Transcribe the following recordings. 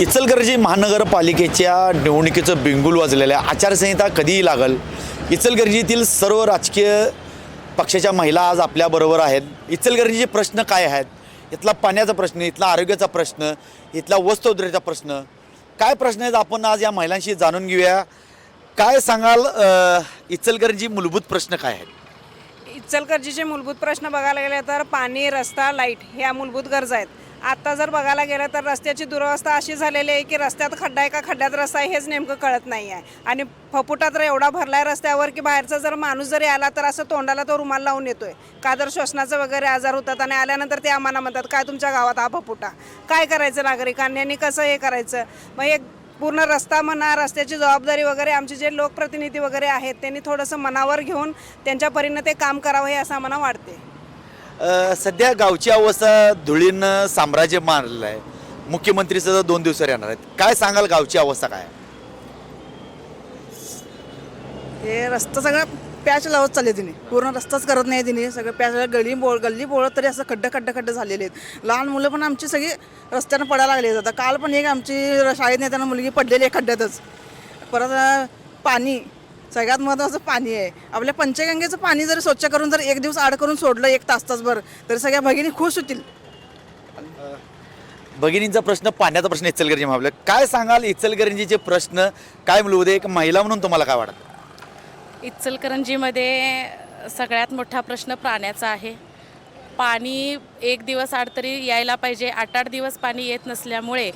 इचलकरंजी महानगरपालिकेच्या निवडणुकीचं बिंगुल वाजलेलं आहे. आचारसंहिता कधीही लागल? इचलकरंजीतील सर्व राजकीय पक्षाच्या महिला आज आपल्याबरोबर आहेत. इचलकरंजीचे प्रश्न काय आहेत? इथला पाण्याचा प्रश्न इथला आरोग्याचा प्रश्न इथला वस्त्रोद्योगाचा प्रश्न काय प्रश्न आहेत आपण आज या महिलांशी जाणून घेऊया? काय सांगाल इचलकरंजी मूलभूत प्रश्न काय आहेत? इचलकरंजीचे मूलभूत प्रश्न बघायला गेले तर पाणी रस्ता लाइट ह्या मूलभूत गरजा आहेत. आत्ता जर बघायला गेलं तर रस्त्याची दुरवस्था अशी झालेली आहे की रस्त्यात खड्डा आहे का खड्ड्यात रस्ता आहे हेच नेमकं कळत नाही आहे. आणि फपुटा तर एवढा भरला आहे रस्त्यावर की बाहेरचा जर माणूस जरी आला तर असं तोंडाला तो रुमाल लावून येतोय. का तर श्वसनाचं वगैरे आजार होतात आणि आल्यानंतर ते आम्हाला म्हणतात काय तुमच्या गावात हा फपुटा? काय करायचं नागरिकांनी? आणि कसं हे करायचं? मग एक पूर्ण रस्ता म्हणा रस्त्याची जबाबदारी वगैरे आमचे जे लोकप्रतिनिधी वगैरे आहेत त्यांनी थोडंसं मनावर घेऊन त्यांच्या परीनं ते काम करावं हे असं आम्हाला वाटते सध्या गावची अवस्था धुळीनं साम्राज्य मारलेलं आहे. मुख्यमंत्री सुद्धा दोन दिवसावर येणार आहेत. काय सांगाल गावची अवस्था काय? हे रस्ता सगळं पॅच लावत चालले तिने. पूर्ण रस्ताच करत नाही तिने. सगळं पॅच गली बोळ गल्ली बोळत तरी असं खड्डे खड्डे खड्डे झालेले आहेत. लहान मुलं पण आमची सगळी रस्त्यानं पडायला लागली आहेत. आता काल पण एक आमची शाळेत नेताना मुलगी पडलेली आहे खड्ड्यातच. परत पाणी. सगळ्यात महत्त्वाचं पाणी आहे. आपल्या पंचगंगेचं पाणी जर स्वच्छ करून जर एक दिवस आड करून सोडलं एक तास तासभर तर सगळ्या भगिनी खुश होतील. भगिनींचा प्रश्न पाण्याचा प्रश्न इचलकरंजी महाबले काय सांगाल इचलकरंजीचे प्रश्न? काय मिळवू दे एक महिला म्हणून तुम्हाला काय वाटतं? इचलकरंजीमध्ये सगळ्यात मोठा प्रश्न प्राण्याचा आहे. पाणी एक दिवस आड तरी यायला पाहिजे. आठ आठ दिवस पाणी येत नसल्यामुळे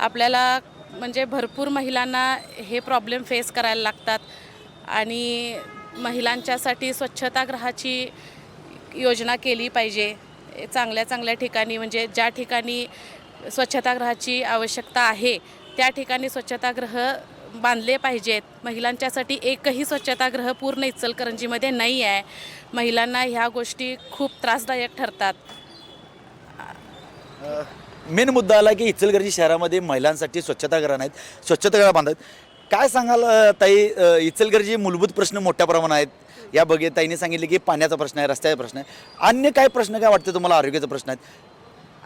आपल्याला म्हणजे भरपूर महिलांना हे प्रॉब्लेम फेस करायला लागतात. आणि महिलांच्यासाठी स्वच्छतागृहाची योजना केली पाहिजे. चांगल्या चांगल्या ठिकाणी म्हणजे ज्या ठिकाणी स्वच्छतागृहाची आवश्यकता आहे त्या ठिकाणी स्वच्छतागृह बांधले पाहिजेत. महिलांच्यासाठी एकही स्वच्छतागृह पूर्ण इचलकरंजीमध्ये नाही आहे. महिलांना ह्या गोष्टी खूप त्रासदायक ठरतात. मेन मुद्दा आला की इचलकरंजी शहरामध्ये महिलांसाठी स्वच्छतागृह नाहीत स्वच्छतागृह बांधत. काय सांगाल ताई अ, मूलभूत प्रश्न मोठ्या प्रमाणात आहेत. या बघे ताईने सांगितले की पाण्याचा प्रश्न आहे रस्त्याचा प्रश्न आहे. अन्य काय प्रश्न काय वाटतं तुम्हाला आरोग्याचा प्रश्न आहेत?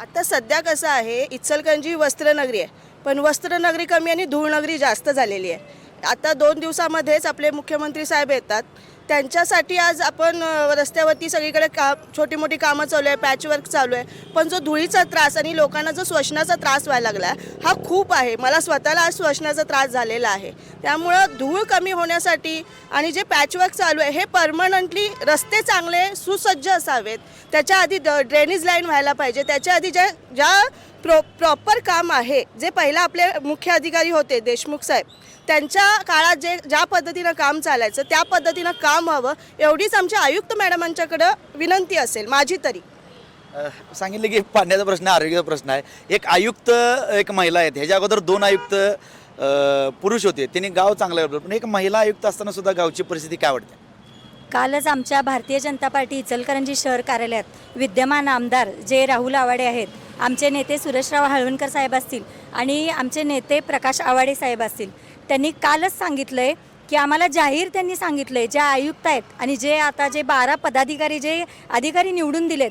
आता सध्या कसं आहे इचलकरंजी वस्त्रनगरी आहे. पण वस्त्रनगरी कमी आणि धूळनगरी जास्त झालेली आहे. आता दोन दिवसामध्येच आपले मुख्यमंत्री साहेब येतात. त्यांच्यासाठी आज आपण रस्त्यावरती सगळीकडे का छोटी मोठी कामं चालू आहे पॅचवर्क चालू आहे. पण जो धुळीचा त्रास आणि लोकांना जो श्वसनाचा त्रास व्हायला लागला हा खूप आहे. मला स्वतःला आज श्वसनाचा त्रास झालेला आहे. त्यामुळं धूळ कमी होण्यासाठी आणि जे पॅचवर्क चालू आहे हे परमनंटली रस्ते चांगले सुसज्ज असावेत. त्याच्या आधी ड ड्रेनेज लाईन व्हायला पाहिजे. त्याच्या आधी ज्या ज्या प्रो प्रॉपर काम आहे जे पहिला आपले मुख्य अधिकारी होते देशमुख साहेब त्यांच्या काळात जे ज्या पद्धतीनं काम चालायचं त्या पद्धतीनं काम व्हावं एवढीच आमच्या आयुक्त मॅडमांच्याकडं विनंती असेल माझी तरी. सांगितले की पाण्याचा प्रश्न आरोग्याचा प्रश्न आहे. एक आयुक्त एक महिला आहेत. ह्याच्या अगोदर दोन आयुक्त पुरुष होते. त्यांनी गाव चांगलं पण एक महिला आयुक्त असताना सुद्धा गावची परिस्थिती काय वाटते? कालच आमच्या भारतीय जनता पार्टी इचलकरंजी शहर कार्यालयात विद्यमान आमदार जे राहुल आवाडे आहेत आमचे नेते सुरेशराव हळवणकर साहेब असतील आणि आमचे नेते प्रकाश आवाडे साहेब असतील त्यांनी कालच सांगितलं आहे की आम्हाला जाहीर त्यांनी सांगितलं आहे जे आयुक्त आहेत आणि जे आता जे बारा पदाधिकारी जे अधिकारी निवडून दिलेत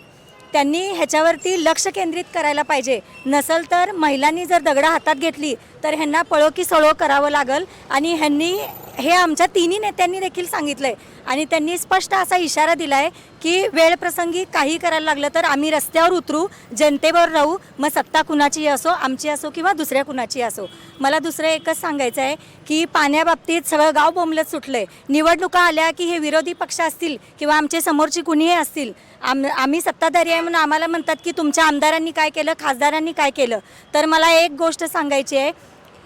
त्यांनी ह्याच्यावरती लक्ष केंद्रित करायला पाहिजे. नसल तर महिलांनी जर दगडं हातात घेतली तर ह्यांना पळो की सळो करावं लागल. आणि ह्यांनी हे आमच्या तिन्ही नेत्यांनी देखील सांगितलं आहे आणि त्यांनी स्पष्ट असा इशारा दिला आहे की वेळप्रसंगी काही करायला लागलं तर आम्ही रस्त्यावर उतरू जनतेवर राहू. मग सत्ता कुणाची असो आमची असो किंवा दुसऱ्या कुणाची असो. मला दुसरं एकच सांगायचं आहे की पाण्याबाबतीत सगळं गाव बोंबलत सुटलं आहे निवडणुका आल्या की हे विरोधी पक्ष असतील किंवा आमचे समोरची कुणीही असतील आम आम्ही सत्ताधारी आहे म्हणून आम्हाला म्हणतात की तुमच्या आमदारांनी काय केलं खासदारांनी काय केलं. तर मला एक गोष्ट सांगायची आहे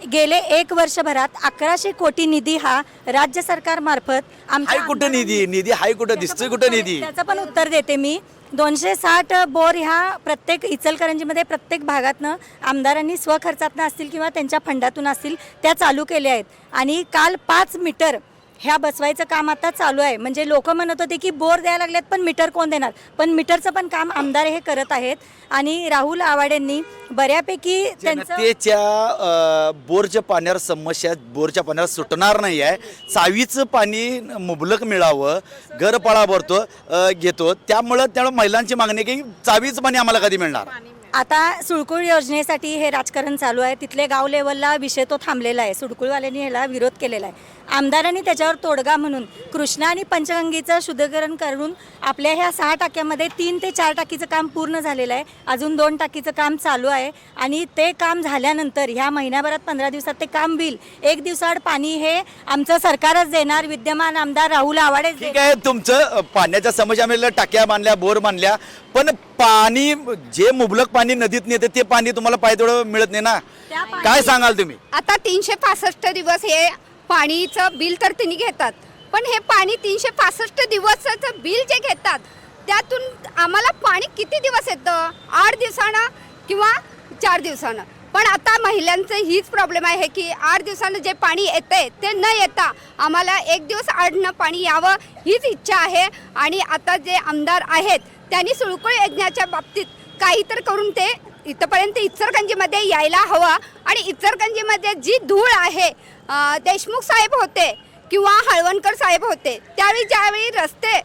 गेले एक वर्षभरात अकराशे कोटी निधी हा राज्य सरकारमार्फत आमच्या हाय कुठं निधी? निधी हाय कुठं? त्याचं दिसतोय पण कुठं उत्तर- निधी? त्याचं पण उत्तर देते मी. दोनशे साठ बोर ह्या प्रत्येक इचलकरंजीमध्ये प्रत्येक भागातनं आमदारांनी स्वखर्चातनं असतील किंवा त्यांच्या फंडातून असतील त्या चालू केल्या आहेत. आणि काल पाच मीटर ह्या बसवायचं काम आता चालू आहे. म्हणजे लोक म्हणत होते की बोर द्यायला लागलेत पण मीटर कोण देणार? पण मीटरचं पण काम आमदार हे करत आहेत. आणि राहुल आवाडेंनी बऱ्यापैकी त्यांचं जनतेच्या अ, बोरच्या पाण्यावर समस्या बोरच्या पाण्यावर सुटणार नाही आहे. चावीचं पाणी मुबलक मिळावं घरपाळा भरतो अ, घेतो. त्यामुळं त्यामुळे महिलांची मागणी आहे की चावीचं पाणी आम्हाला कधी मिळणार? आता सुळकुळ योजनेसाठी हे राजकारण चालू आहे. तिथले गाव लेवलला विषय तो थांबलेला आहे. सुळकुळवाल्यांनी ह्याला विरोध केलेला आहे. आमदारांनी त्याच्यावर तोडगा म्हणून कृष्णा आणि पंचगंगेचं शुद्धीकरण करून आपल्या ह्या सहा टाक्यामध्ये तीन ते चार टाकीचं काम पूर्ण झालेलं आहे. अजून दोन टाकीचं काम चालू आहे. आणि ते काम झाल्यानंतर ह्या महिन्याभरात पंधरा दिवसात ते काम होईल. एक दिवसाआड पाणी हे आमचं सरकारच देणार. विद्यमान आमदार राहुल आवाडे ठीक आहे. तुमचं अ, पाण्याच्या समस्यामध्ये टाक्या बांधल्या बोर बांधल्या. पण पाणी जे मुबलक पाणी नदीत नेते ते पाणी तुम्हाला पाहिजे तेवढं मिळत नाही ना? काय सांगाल तुम्ही? आता तीनशे पासष्ट दिवस हे पाणीचं बिल तर तिने घेतात. पण हे पाणी तीनशे पासष्ट दिवसाचं बिल जे घेतात त्यातून आम्हाला पाणी किती दिवस येतं? आठ दिवसानं किंवा चार दिवसानं? पण आता महिलांचं हीच प्रॉब्लेम आहे की आठ दिवसानं जे पाणी येतंय ते न येता आम्हाला एक दिवस आडनं पाणी यावं हीच इच्छा आहे. आणि आता जे आमदार आहेत त्यांनी सुळकुळ यज्ञाच्या बाबतीत काही तर करून ते इथंपर्यंत इचरगंजीमध्ये यायला हवं. आणि इचरगंजीमध्ये जी धूळ आहे देशमुख साहेब होते किंवा हळवणकर साहेब होते त्यावेळी ज्यावेळी रस्ते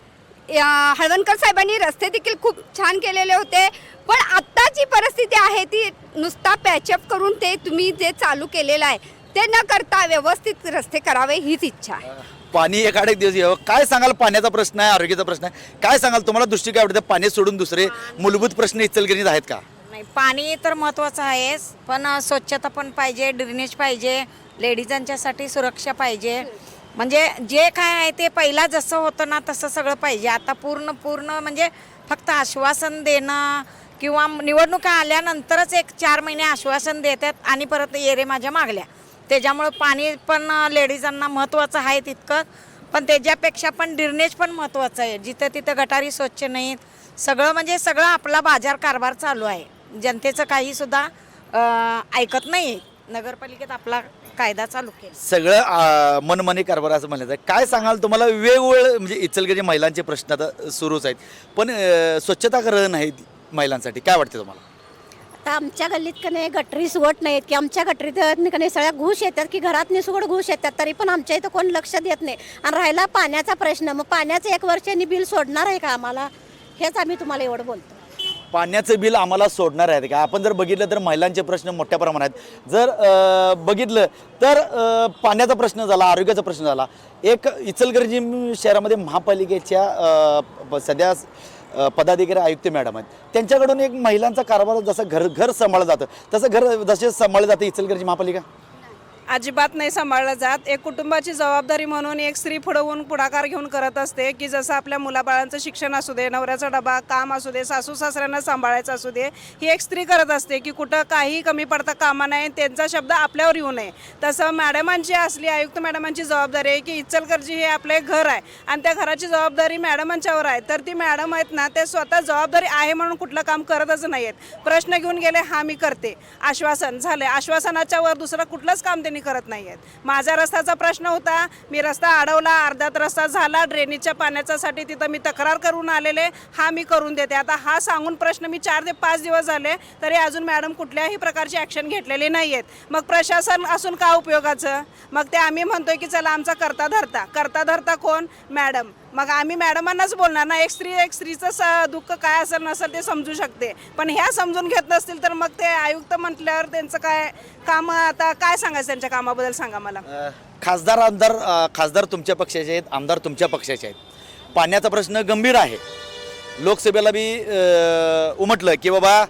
हळवणकर साहेबांनी रस्ते देखील खूप छान केलेले होते. पण आत्ता जी परिस्थिती आहे ती नुसता पॅचअप करून ते तुम्ही जे चालू केलेलं आहे ते न करता व्यवस्थित रस्ते करावे हीच इच्छा आहे. पाणी एक आठ एक दिवस यावं. काय सांगाल? पाण्याचा प्रश्न आहे आरोग्याचा प्रश्न आहे. काय सांगाल? तुम्हाला दृष्टी काय आवडते? पाणी सोडून दुसरे मूलभूत प्रश्न इचलकरंजीत आहेत का? नाही पाणी तर महत्त्वाचं आहेच पण स्वच्छता पण पाहिजे ड्रेनेज पाहिजे लेडीजांच्यासाठी सुरक्षा पाहिजे. म्हणजे जे काय आहे ते पहिला जसं होतं ना तसं सगळं पाहिजे. आता पूर्ण पूर्ण म्हणजे फक्त आश्वासन देणं किंवा निवडणुका आल्यानंतरच एक चार महिने आश्वासन देतात आणि परत ये रे माझ्या मागल्या. त्याच्यामुळं पाणी पण लेडीजांना महत्त्वाचं आहे तितकं. पण त्याच्यापेक्षा पण ड्रेनेज पण महत्त्वाचं आहे. जिथं तिथं गटारी स्वच्छ नाहीत. सगळं म्हणजे सगळं आपला बाजार कारभार चालू आहे. जनतेचं काहीसुद्धा ऐकत नाही. नगरपालिकेत आपला कायदा चालू केला. सगळं आ, मनमानी कारभार असं म्हणलं जातं. काय सांगाल तुम्हाला? वेगवेगळे म्हणजे इचलगिरी महिलांचे प्रश्न आता सुरूच आहेत. पण अ, स्वच्छतागृह नाहीत महिलांसाठी. काय वाटते तुम्हाला? आता आमच्या गल्लीत का नाही गटरी सुवट नाहीत की आमच्या गटरीत का नाही सगळ्या घुस येतात की घरात निसुगड घुस येतात तरी पण आमच्या इथं कोण लक्ष देत नाही. आणि राहिला पाण्याचा प्रश्न मग पाण्याचं एक वर्षांनी बिल सोडणार आहे का आम्हाला? हेच आम्ही तुम्हाला एवढं बोलतो. पाण्याचं बिल आम्हाला सोडणार आहेत का? आपण जर बघितलं तर महिलांचे प्रश्न मोठ्या प्रमाणात आहेत. जर बघितलं तर पाण्याचा प्रश्न झाला आरोग्याचा प्रश्न झाला. एक इचलकरंजी शहरामध्ये महापालिकेच्या सध्या पदाधिकारी आयुक्त मॅडम आहेत. त्यांच्याकडून एक महिलांचा कारभार जसं घर घर सांभाळलं जातं तसं घर जसे सांभाळलं जातं इचलकरंजी महापालिका? अजिबात नाही सांभाळलं जात. एक कुटुंबाची जबाबदारी म्हणून एक स्त्री पुढवून पुढाकार घेऊन करत असते की जसं आपल्या मुलाबाळांचं शिक्षण असू दे नवऱ्याचा डबा काम असू दे सासू सासऱ्यांना सांभाळायचं असू दे ही एक स्त्री करत असते की कुठं काही कमी पडता कामा नये त्यांचा शब्द आपल्यावर येऊ नये. तसं मॅडमांची असली आयुक्त मॅडमांची जबाबदारी आहे की इचलकरजी हे आपले घर आहे आणि त्या घराची जबाबदारी मॅडमांच्यावर आहे. तर ती मॅडम आहेत ना ते स्वतः जबाबदारी आहे म्हणून कुठलं काम करतच नाही आहेत प्रश्न घेऊन गेले हा मी करते. आश्वासन झालं आश्वासनाच्यावर दुसरं कुठलंच काम त्यांनी करत नाही आहेत माझा रस्त्याचा प्रश्न होता मी रस्ता अडवला अर्ध्यात रस्ता झाला ड्रेनेजच्या पाण्याच्यासाठी तिथं मी तक्रार करून आलेले हा मी करून देते. आता हा सांगून प्रश्न मी चार ते पाच दिवस झाले तरी अजून मॅडम कुठल्याही प्रकारची ॲक्शन घेतलेली नाही आहेत मग प्रशासन असून का उपयोगाचं? मग ते आम्ही म्हणतोय की चला आमचा करता धरता. करता धरता कोण? मॅडम. मग आम्ही मॅडमांनाच बोलणार ना एक स्त्री एक स्त्रीचं स दुःख काय असेल नसेल ते समजू शकते. पण ह्या समजून घेत नसतील तर मग ते आयुक्त म्हटल्यावर त्यांचं काय काम आता काय सांगायचं त्यांच्या कामाबद्दल सांगा मला. अ, खासदार आमदार अ, खासदार तुमच्या पक्षाचे आहेत आमदार तुमच्या पक्षाचे आहेत. पाण्याचा प्रश्न गंभीर आहे. लोकसभेला मी अ, उमटलं की बाबा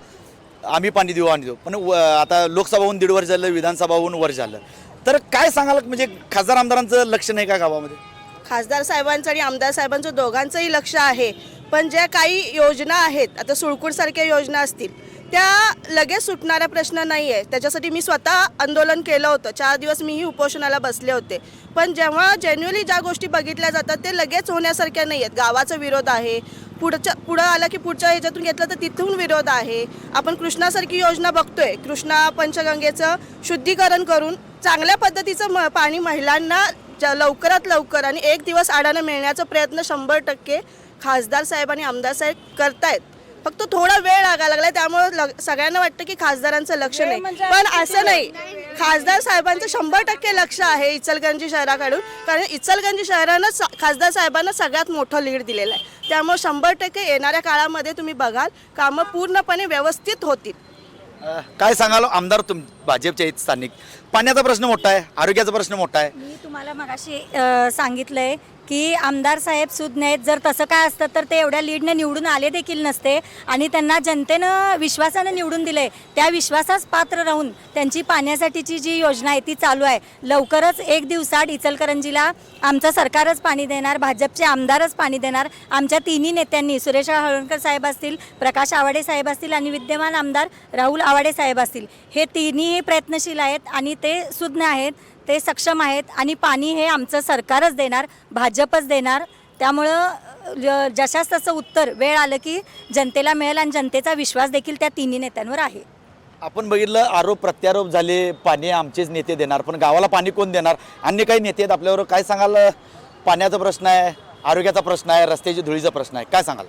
आम्ही पाणी देऊ आणि देऊ. पण व- आता लोकसभा होऊन दीड वर्ष झालं विधानसभा होऊन वर्ष झालं. तर काय सांगाल म्हणजे खासदार आमदारांचं लक्ष नाही का गावामध्ये? खासदार साहेबांचं आणि आमदार साहेबांचं दोघांचंही लक्ष आहे. पण ज्या काही योजना आहेत आता सुळकूडसारख्या योजना असतील त्या लगेच सुटणारा प्रश्न नाही आहे त्याच्यासाठी मी स्वतः आंदोलन केलं होतं. चार दिवस मीही उपोषणाला बसले होते. पण जेव्हा जेन्युअली ज्या गोष्टी बघितल्या जातात ते लगेच होण्यासारख्या नाही आहेत गावाचा विरोध आहे. पुढच्या पुढं आला की पुढच्या ह्याच्यातून घेतलं तर तिथून विरोध आहे. आपण कृष्णासारखी योजना बघतोय. कृष्णा पंचगंगेचं शुद्धीकरण करून चांगल्या पद्धतीचं म पाणी महिलांना लवकरात लवकर आणि एक दिवस आडानं मिळण्याचा प्रयत्न शंभर टक्के खासदार साहेब आणि आमदार साहेब करतायत. फक्त थोडा वेळ लागायला लागलाय त्यामुळे सगळ्यांना वाटतं की खासदारांचं लक्ष नाही. पण असं नाही. खासदार साहेबांचं शंभर टक्के लक्ष आहे इचलकरंजी शहराकडून. कारण इचलकरंजी शहरानंच खासदार साहेबांना सगळ्यात मोठं लीड दिलेलं आहे. त्यामुळे शंभर टक्के येणाऱ्या काळामध्ये तुम्ही बघाल कामं पूर्णपणे व्यवस्थित होतील. काय सांगाल आमदार तुम भाजपच्या स्थानिक? पाण्याचा प्रश्न मोठा आहे आरोग्याचा प्रश्न मोठा आहे. मी तुम्हाला मगाशी सांगितलंय की आमदार साहेब सुज्ञ आहेत. जर तसं काय असतं तर ते एवढ्या लीडने निवडून आले देखील नसते आणि त्यांना जनतेनं विश्वासानं निवडून दिले त्या विश्वासास पात्र राहून त्यांची पाण्यासाठीची जी योजना आहे ती चालू आहे. लवकरच एक दिवसाआड इचलकरंजीला आमचं सरकारच पाणी देणार भाजपचे आमदारच पाणी देणार. आमच्या तिन्ही नेत्यांनी सुरेश हळवणकर साहेब असतील प्रकाश आवाडे साहेब असतील आणि विद्यमान आमदार राहुल आवाडे साहेब असतील. हे तिन्ही प्रयत्नशील आहेत आणि ते सुज्ञ आहेत. ते सक्षम आहेत आणि पाणी हे आमचं सरकारच देणार भाजपच देणार. त्यामुळं ज- जशास तसं उत्तर वेळ आलं की जनतेला मिळेल आणि जनतेचा विश्वास देखील त्या तिन्ही नेत्यांवर आहे. आपण बघितलं आरोप प्रत्यारोप झाले पाणी आमचेच नेते देणार पण गावाला पाणी कोण देणार? अन्य काही नेते आहेत आपल्यावर काय सांगाल? पाण्याचा प्रश्न आहे आरोग्याचा प्रश्न आहे रस्त्याची धुळीचा प्रश्न आहे काय सांगाल?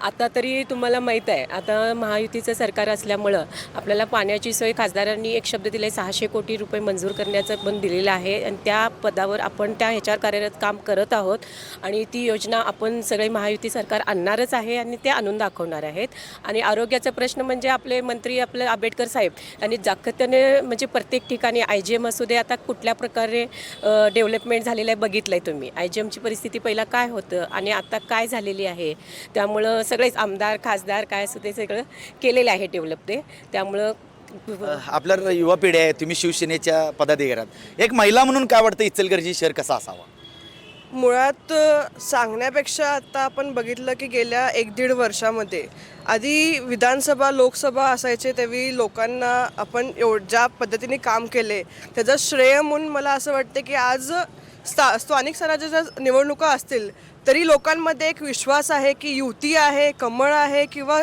आता तरी तुम्हाला माहीत आहे आता महायुतीचं सरकार असल्यामुळं आपल्याला पाण्याची सोय खासदारांनी एक शब्द दिले सहाशे कोटी रुपये मंजूर करण्याचं पण दिलेलं आहे. आणि त्या पदावर आपण त्या ह्याच्यावर कार्यरत काम करत आहोत आणि ती योजना आपण सगळे महायुती सरकार आणणारच आहे आणि ते आणून दाखवणार आहेत. आणि आरोग्याचा प्रश्न म्हणजे आपले मंत्री आपले आंबेडकर साहेब यांनी जाकत्याने म्हणजे प्रत्येक ठिकाणी आय जी एम असू दे आता कुठल्या प्रकारे डेव्हलपमेंट झालेलं आहे बघितलं आहे तुम्ही. आय जी एमची परिस्थिती पहिला काय होतं आणि आता काय झालेली आहे? त्यामुळं सगळेच आमदार खासदार काय असू ते सगळं केलेलं आहे डेव्हलप ते. त्यामुळं आपल्या युवा पिढी आहे तुम्ही शिवसेनेच्या पदाधिकाऱ्यात. एक महिला म्हणून काय वाटतं इचलकरंजी शहर कसा असावा? मुळात सांगण्यापेक्षा आता आपण बघितलं की गेल्या एक दीड वर्षामध्ये आधी विधानसभा लोकसभा असायचे तेव्हा लोकांना आपण एव ज्या पद्धतीने काम केले त्याचं श्रेय म्हणून मला असं वाटतं की आज स्था स्थानिक स्वराज्य जर निवडणुका असतील तरी लोकांमध्ये एक विश्वास आहे की युती आहे कमळ आहे किंवा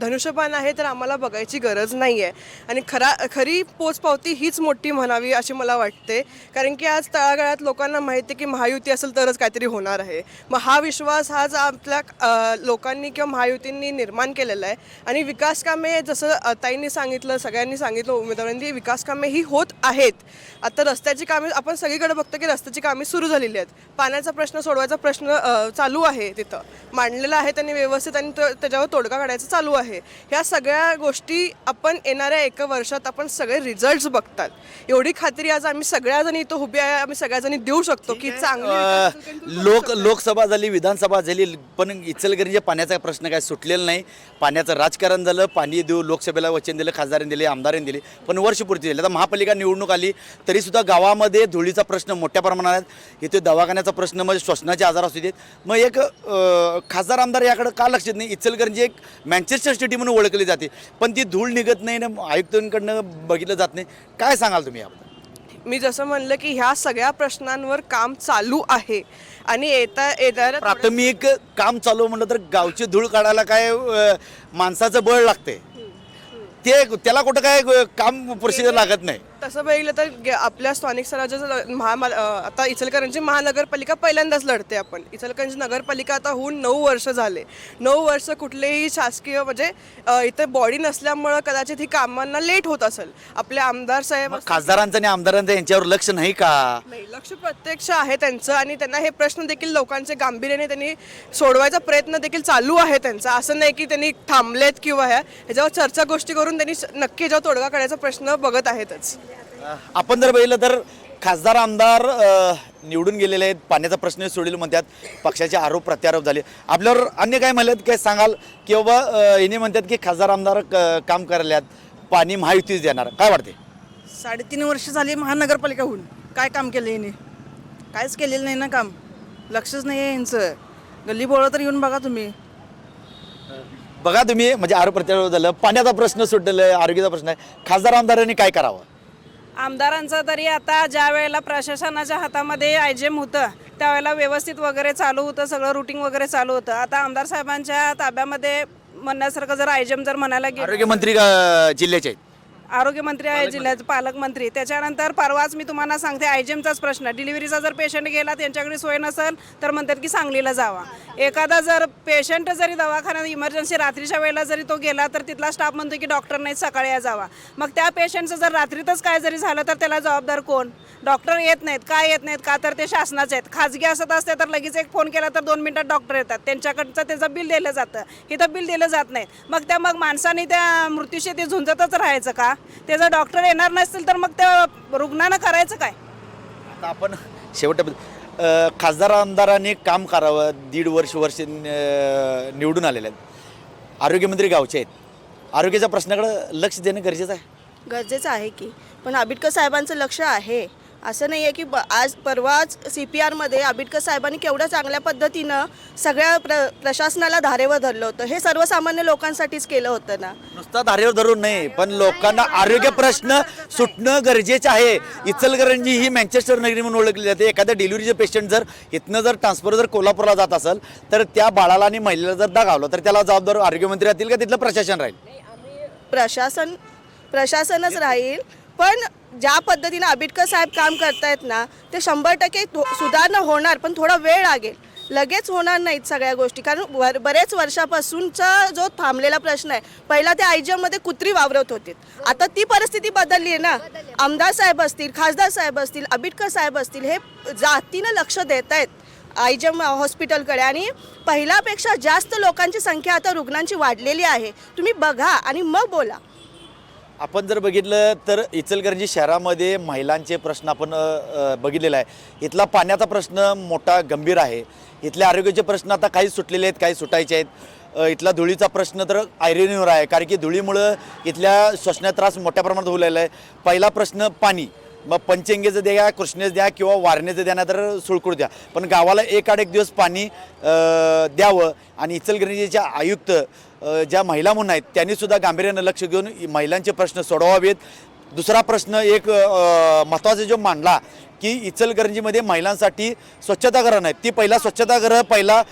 धनुष्यबाण आहे तर आम्हाला बघायची गरज नाही आहे आणि खरा खरी पोचपावती हीच मोठी म्हणावी अशी मला वाटते. कारण की आज तळागाळात लोकांना माहिती आहे की महायुती असेल तरच काहीतरी होणार आहे. मग हा विश्वास हाच आपल्या लोकांनी किंवा महायुतींनी निर्माण केलेला आहे. आणि विकास कामे जसं ताईंनी सांगितलं सगळ्यांनी सांगितलं उमेदवारांनी विकास कामे ही होत आहेत. आता रस्त्याची कामे आपण सगळीकडे बघतो की रस्त्याची कामे सुरू झालेली आहेत. पाण्याचा प्रश्न सोडवायचा प्रश्न चालू आहे तिथं. मांडलेला आहे त्यांनी व्यवस्थित आणि तो- त्याच्यावर तोडगा काढायचं चालू आहे. ह्या सगळ्या गोष्टी आपण येणाऱ्या एका वर्षात आपण सगळे रिझल्ट्स बघतात. एवढी खात्री आज आम्ही सगळ्याजणी इथं उभी आहे आम्ही सगळ्याजणी देऊ शकतो की चांगली लोक लोकसभा झाली विधानसभा झाली पण इचलकरंजी पाण्याचा प्रश्न काय सुटलेला नाही. पाण्याचं राजकारण झालं पाणी देऊ लोकसभेला वचन दिलं खासदारांनी दिले आमदारांनी दिले पण वर्षपूर्ती दिली आता महापालिका निवडणूक आली तरीसुद्धा गावामध्ये धुळीचा प्रश्न मोठ्या प्रमाणात. इथे दवाखान्याचा प्रश्न म्हणजे श्वसनाचे आजार असू देत मग एक खासदार आमदार याकडे का लक्ष देत नाही? इचलकरंजी एक मँचेस्टर सिटी म्हणून ओळखली जाते. पण ती धूळ निघत नाही ना आयुक्तांकडनं बघितलं जात नाही. काय सांगाल तुम्ही याबद्दल? मी जसं म्हणलं की ह्या सगळ्या प्रश्नांवर काम चालू आहे. आणि येता येणाऱ्या प्राथमिक काम चालू म्हणलं तर गावची धूळ काढायला काय माणसाचं बळ लागते ते त्याला कुठं काय काम प्रोसिजर लागत नाही. तसं बघितलं तर गे- आपल्या स्थानिक स्वराज्याचं महा आता इचलकरंजी महानगरपालिका पहिल्यांदाच लढते आपण. इचलकरंजी नगरपालिका आता होऊन नऊ वर्ष झाले. नऊ वर्ष कुठलेही शासकीय म्हणजे अ, इथं बॉडी नसल्यामुळं कदाचित ही कामांना लेट होत असेल. आपले आमदार साहेब मग खासदारांचं आणि आमदारांचं यांच्यावर लक्ष नाही का? नाही लक्ष प्रत्यक्ष आहे त्यांचं आणि त्यांना हे प्रश्न देखील लोकांचे गांभीर्याने त्यांनी सोडवायचा प्रयत्न देखील चालू आहे त्यांचा. असं नाही की त्यांनी थांबलेत किंवा ह्या ह्याच्यावर चर्चा गोष्टी करून त्यांनी स- नक्की याच्यावर तोडगा काढायचा प्रश्न बघत आहेतच. आपण जर बघितलं तर खासदार आमदार निवडून गेलेले आहेत. पाण्याचा प्रश्न सोडील म्हणतात. पक्षाचे आरोप प्रत्यारोप झाले. आपल्यावर अन्य काय म्हणतात काय सांगाल? की बाबा हिने म्हणतात की खासदार आमदार काम करायल्यात पाणी महायुतीच देणार. काय वाटते साडेतीन वर्ष झाली महानगरपालिका होऊन काय काम केलं याने? काहीच केलेलं नाही ना काम. लक्षच नाही आहे यांचं. गल्ली बोळं तर येऊन बघा तुम्ही. बघा तुम्ही म्हणजे आरोप प्रत्यारोप झालं. पाण्याचा प्रश्न सुटलेला आहे आरोग्याचा प्रश्न आहे. खासदार आमदारांनी काय करावं? आमदारांचं तरी आता ज्या वेळेला प्रशासनाच्या हातामध्ये आयजेम होतं त्यावेळेला व्यवस्थित वगैरे चालू होतं सगळं रुटीन वगैरे चालू होतं. आता आमदार साहेबांच्या ताब्यामध्ये म्हणण्यासारखं जर आयजेम जर म्हणायला गेलं आरोग्यमंत्री अ, जिल्ह्याचे आहेत. आरोग्यमंत्री आहे जिल्ह्याचे पालकमंत्री. त्याच्यानंतर परवाच मी तुम्हाला सांगते आयजेमचाच प्रश्न. डिलिव्हरीचा जर पेशंट गेला त्यांच्याकडे सोय नसेल तर म्हणतात की सांगलीला जावा. एखादा जर पेशंट जरी दवाखान्यात इमर्जन्सी रात्रीच्या वेळेला जरी तो गेला तर तिथला स्टाफ म्हणतो की डॉक्टर नाही सकाळी या जावा. मग त्या पेशंटचं जर रात्रीतच काय जरी झालं तर त्याला जबाबदार कोण? डॉक्टर येत नाहीत का येत नाहीत का तर ते शासनाचे आहेत. खाजगी असत असते तर लगेच एक फोन केला तर दोन मिनिटात डॉक्टर येतात. त्यांच्याकडचं त्याचं बिल दिलं जातं. इथं बिल दिलं जात नाही मग त्या मग माणसाने त्या मृत्यूशी ते झुंजतच राहायचं का? ते जर डॉक्टर येणार नसतील तर मग त्या रुग्णानं करायचं काय? आता आपण शेवट खासदार आमदारांनी काम करावं. दीड वर्ष वर्ष निवडून आलेले आहेत. आरोग्यमंत्री गावचे आहेत. आरोग्याच्या प्रश्नाकडे लक्ष देणं गरजेचं आहे. गरजेचं आहे की. पण आबिटकर साहेबांचं लक्ष आहे. असं नाही आहे की ब आज परवाच सी पी आरमध्ये आबिटकर साहेबांनी केवढ्या चांगल्या पद्धतीनं सगळ्या प्र प्रशासनाला धारेवर धरलं होतं. हे सर्वसामान्य लोकांसाठीच केलं होतं ना. नुसता धारेवर धरून नाही पण लोकांना आरोग्य प्रश्न सुटणं गरजेचं आहे. इचलकरंजी ही मँचेस्टर नगरी म्हणून ओळखली जाते. एखाद्या डिलिव्हरीचे पेशंट जर इथनं जर ट्रान्सफर जर कोल्हापूरला जात असेल तर त्या बाळाला आणि महिलेला जर दागावलं तर त्याला जबाबदार आरोग्यमंत्री राहतील का? तिथलं प्रशासन राहील. प्रशासन प्रशासनच राहील. पण ज्या पद्धतीनं आबिटकर साहेब काम करतायत ना ते शंभर टक्के सुधारणा होणार पण थोडा वेळ लागेल. लगेच होणार नाहीत सगळ्या गोष्टी. कारण वर बरेच वर्षापासूनचा जो थांबलेला प्रश्न आहे पहिला ते आयजीएममध्ये कुत्री वावरत होते. आता ती परिस्थिती बदलली आहे ना. आमदार साहेब असतील खासदार साहेब असतील आबिटकर साहेब असतील हे जातीनं लक्ष देत आहेत आयजम हॉस्पिटलकडे. आणि पहिल्यापेक्षा जास्त लोकांची संख्या आता रुग्णांची वाढलेली आहे. तुम्ही बघा आणि मग बोला. आपण जर बघितलं तर इचलकरंजी शहरामध्ये महिलांचे प्रश्न आपण बघितलेला आहे. इथला पाण्याचा प्रश्न मोठा गंभीर आहे. इथले आरोग्याचे प्रश्न आता काही सुटलेले आहेत काही सुटायचे आहेत. इथला धुळीचा प्रश्न तर आयरेनीवर आहे कारण की धुळीमुळं इथल्या श्वसनात त्रास मोठ्या प्रमाणात होऊ लागला आहे पहिला प्रश्न पाणी. मग पंचंगेचं द्या कृष्णेचं द्या किंवा वारणेचं द्या नाही तर सुळकुळ द्या. पण गावाला एक आड एक दिवस पाणी द्यावं. आणि इचलकरंजीच्या आयुक्त ज्या महिला म्हणून आहेत त्यांनीसुद्धा गांभीर्यानं लक्ष घेऊन महिलांचे प्रश्न सोडवावेत. दुसरा प्रश्न एक महत्त्वाचा जो मांडला की इचलकरंजीमध्ये महिलांसाठी स्वच्छतागृह नाहीत. ती पहिला स्वच्छतागृह पहिला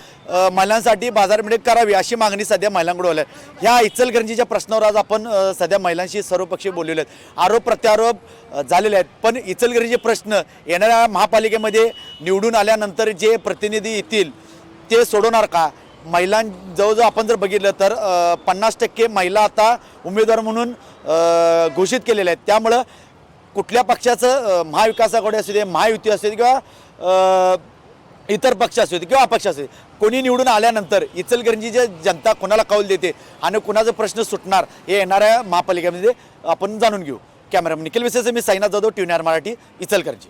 महिलांसाठी बाजारपेठेत करावी अशी मागणी सध्या महिलांकडे होल्या ह्या इचलकरंजीच्या प्रश्नावर आज आपण सध्या महिलांशी सर्वपक्षीय बोललेले आहेत. आरोप प्रत्यारोप झालेले आहेत. पण इचलकरंजी प्रश्न येणाऱ्या महापालिकेमध्ये निवडून आल्यानंतर जे प्रतिनिधी येतील ते सोडवणार का? महिलां जवळजवळ आपण जर बघितलं तर पन्नास टक्के महिला आता उमेदवार म्हणून घोषित केलेल्या आहेत. त्यामुळं कुठल्या पक्षाचं महाविकासाकडे महाविकास आघाडी असू दे महायुती असू दे किंवा इतर पक्ष असू दे किंवा अपक्ष असू दे कोणी निवडून आल्यानंतर इचलकरंजीची जनता कोणाला कौल देते आणि कोणाचा प्रश्न सुटणार हे येणाऱ्या महापालिकेमध्ये आपण जाणून घेऊ. कॅमेरामॅन निखिल विसेस मी साईनाथ जाधव टी मराठी इचलकरंजी.